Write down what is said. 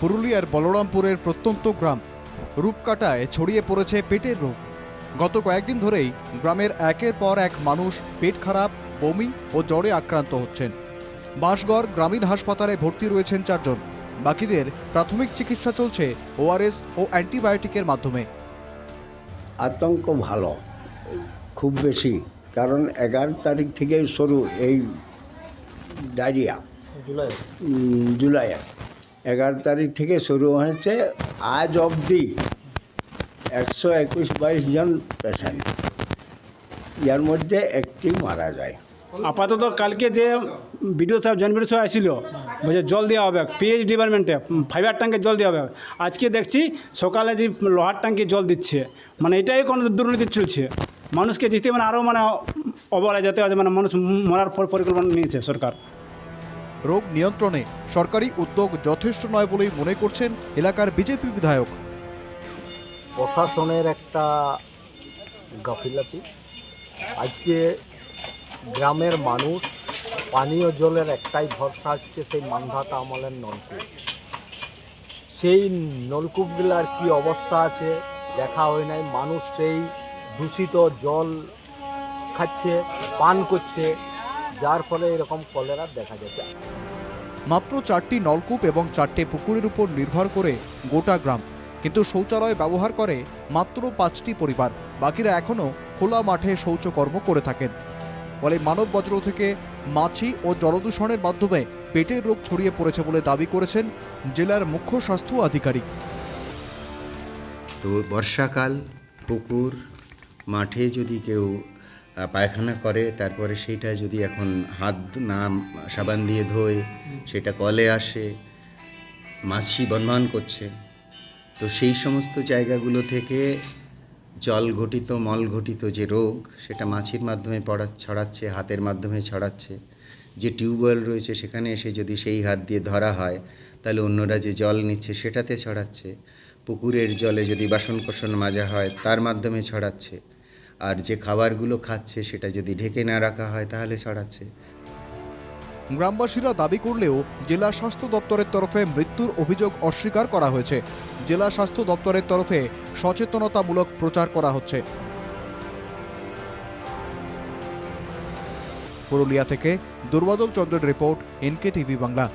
পুরুলিয়ার বলরামপুরের প্রত্যন্ত গ্রাম। রূপকাটায় ছড়িয়ে পড়েছে পেটের রোগ। গত কয়েকদিন ধরেই গ্রামের একের পর এক মানুষ পেট খারাপ বমি ও জ্বরে আক্রান্ত হচ্ছেন। বাঁশগড় গ্রামীণ হাসপাতালে ভর্তি রয়েছেন চারজন। বাকিদের প্রাথমিক চিকিৎসা চলছে ওআরএস ও অ্যান্টিবায়োটিকের মাধ্যমে। আতঙ্ক ভালো খুব বেশি কারণ এগারো তারিখ থেকে শুরু এই ডায়রিয়া। জুলাই। উম, জুলাইয়ে। এগারো তারিখ থেকে শুরু হয়েছে আজ অবধি একশো একুশ বাইশ জন পেশেন্ট যার মধ্যে একটি মারা যায়। আপাতত কালকে যে বিডিও সাহেব জন বিডিও সাহেব আসছিল, বলছে জল দেওয়া হবে। পিএইচ ডিপার্টমেন্টে ফাইবার ট্যাঙ্কে জল দেওয়া হবে। আজকে দেখছি সকালে যে লোহার ট্যাঙ্কে জল দিচ্ছে মানে এটাই কোনো দুর্নীতি চলছে। মানুষকে জিতে মানে আরও মানে অবহেলা যেতে আছে মানে মানুষ মরার পর পরিকল্পনা নিয়েছে সরকার। রোগ নিয়ন্ত্রণে। সরকারি উদ্যোগ যথেষ্ট নয় বলেই মনে করছেন এলাকার বিজেপি বিধায়ক। প্রশাসনের একটা গাফিলাতি। আজকে গ্রামের মানুষ পানীয় জলের একটাই ভরসা হচ্ছে সেই মান্ধাতা আমলের নলকূপ। সেই নলকূপগুলার কি অবস্থা আছে দেখা হয় নাই। মানুষ সেই দূষিত জল খাচ্ছে, পান করছে। যার ফলে এরকম কলেরা দেখা যাচ্ছে। মাত্র চারটি নলকূপ এবং চারটে পুকুরের উপর নির্ভর করে গোটা গ্রাম। কিন্তু শৌচালয় ব্যবহার করে মাত্র পাঁচটি পরিবার। বাকিরা এখনও খোলা মাঠে শৌচকর্ম করে থাকেন। ফলে মানব বজ্র থেকে মাছি ও জলদূষণের মাধ্যমে পেটের রোগ ছড়িয়ে পড়েছে বলে দাবি করেছেন জেলার মুখ্য স্বাস্থ্য আধিকারিক। তো বর্ষাকাল পুকুর মাঠে যদি কেউ পায়খানা করে, তারপরে সেইটা যদি এখন হাত না, সাবান দিয়ে ধোয়, সেটা কলে আসে, মাছি বনবান করছে। তো সেই সমস্ত জায়গাগুলো থেকে জল ঘটিত, মল ঘটিত যে রোগ, সেটা মাছির মাধ্যমে পড়া, ছড়াচ্ছে, হাতের মাধ্যমে ছড়াচ্ছে। যে টিউবওয়েল রয়েছে, সেখানে এসে যদি সেই হাত দিয়ে ধরা হয়, তাহলে অন্যরা যে জল নিচ্ছে, সেটাতে ছড়াচ্ছে। পুকুরের জলে যদি বাসন কোসন মাজা হয়, তার মাধ্যমে ছড়াচ্ছে। আর যে খাবারগুলো খাচ্ছে সেটা যদি ঢেকে না রাখা হয়, তাহলে ছড়াচ্ছে। গ্রামবাসীরা দাবি করলেও জেলা স্বাস্থ্য দপ্তরের তরফে মৃত্যুর অভিযোগ অস্বীকার করা হয়েছে। জেলা স্বাস্থ্য দপ্তরের তরফে সচেতনতামূলক প্রচার করা হচ্ছে। পুরুলিয়া থেকে দুর্বাদল চন্দ্রের রিপোর্ট এনকে টিভি বাংলা।